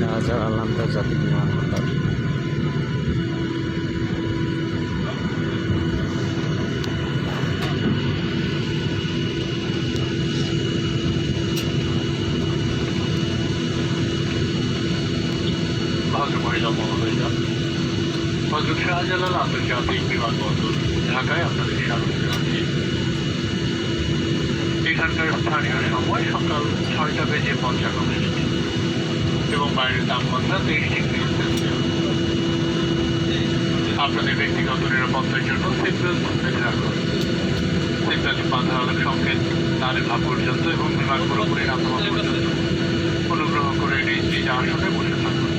শাহজালাল আন্তর্জাতিক বিমানবন্দর হজরত শাহজালাল আন্তর্জাতিক বিমানবন্দর ঢাকায় এখানকার স্থানীয় সময় সকাল ছয়টা বেজে পঞ্চান্ন বাইরের তাপমাত্রা তেইশ ডিগ্রি সেলসিয়াস। আপনাদের ব্যক্তিগত নিরাপত্তার জন্য সিটবেল্ট বেঁধে রাখুন সিটবেল্ট বাঁধা আলোক সংকেত না দেখা পর্যন্ত এবং বিমান পুরোপুরি না থামা পর্যন্ত অনুগ্রহ করে নিজ নিজ আসনে বসে থাকুন।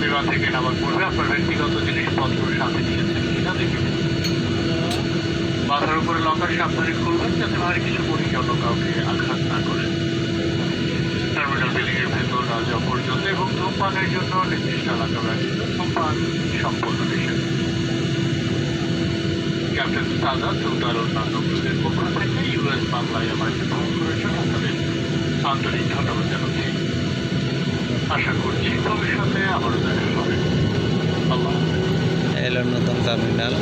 বিমান থেকে নামার পূর্বে আপনার ব্যক্তিগত জিনিসপত্র সাথে নিয়েছেন কিনা দেখে। মাথার উপরে লকার সাবধানে খুলবেন যাতে ভারী কিছু অন্য কাউকে আঘাত না করে। টার্মিনাল বিল্ডিং যাওয়া পর্যন্ত এবং ধূমপানের জন্য নির্দিষ্ট এলাকা ব্যতীত ধূমপান সম্পূর্ণ নিষেধ ক্যাপ্টেন সাদা ও তার অন্যান্য ক্রুদের পক্ষ থেকে ইউএস বাংলায় আমাকে ভ্রমণ করেছেন আপনাদের আন্তরিক ধন্যবাদ জানাচ্ছি। আশা করছি ভবিষ্যতে আবারও দেখা হবে। আল্লাহ। এলো নতুন terminal.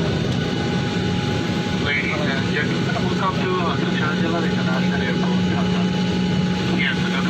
Ladies and gentlemen, welcome to Hotel Shahjalan International Airport,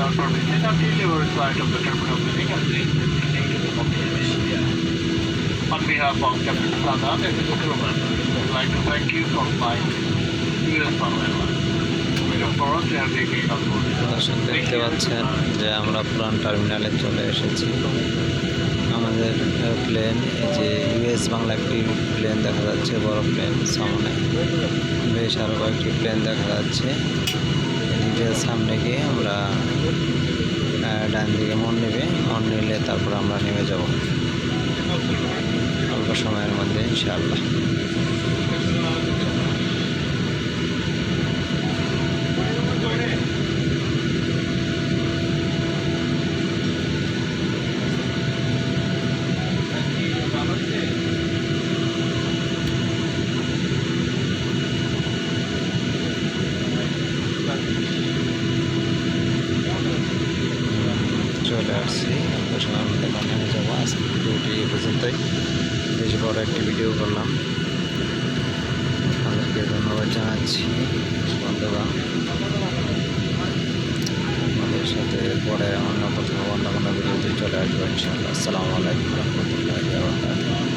Is not permitted until you of the terminal building and please continue to smoke. On behalf of Captain Sada and the crew members, I'd like to thank you for flying US Pan Airlines. We look forward to having you on board. দর্শক দেখতে পাচ্ছেন যে আমরা পুরান টার্মিনালে চলে এসেছি আমাদের প্লেন এই যে ইউএস বাংলা একটি প্লেন দেখা যাচ্ছে বড় প্লেন সামনে বেশ আরও কয়েকটি প্লেন দেখা যাচ্ছে সামনে গিয়ে আমরা ডান দিকে মন নেবে মন নিলে তারপর আমরা নেমে যাব। অল্প সময়ের মধ্যে ইনশাআল্লাহ। আসছি আমরা নেমে যাব আজকে ভিডিওটি এ পর্যন্তই। বেশ বড় একটি ভিডিও করলাম। আপনাদেরকে ধন্যবাদ জানাচ্ছি। বন্ধুরা, আমাদের সাথে পরে অন্য কোথাও অন্য কোনো ভিডিওতে চলে আসব ইনশাআল্লাহ। আসসালামু আলাইকুম রহমতুল্লাহ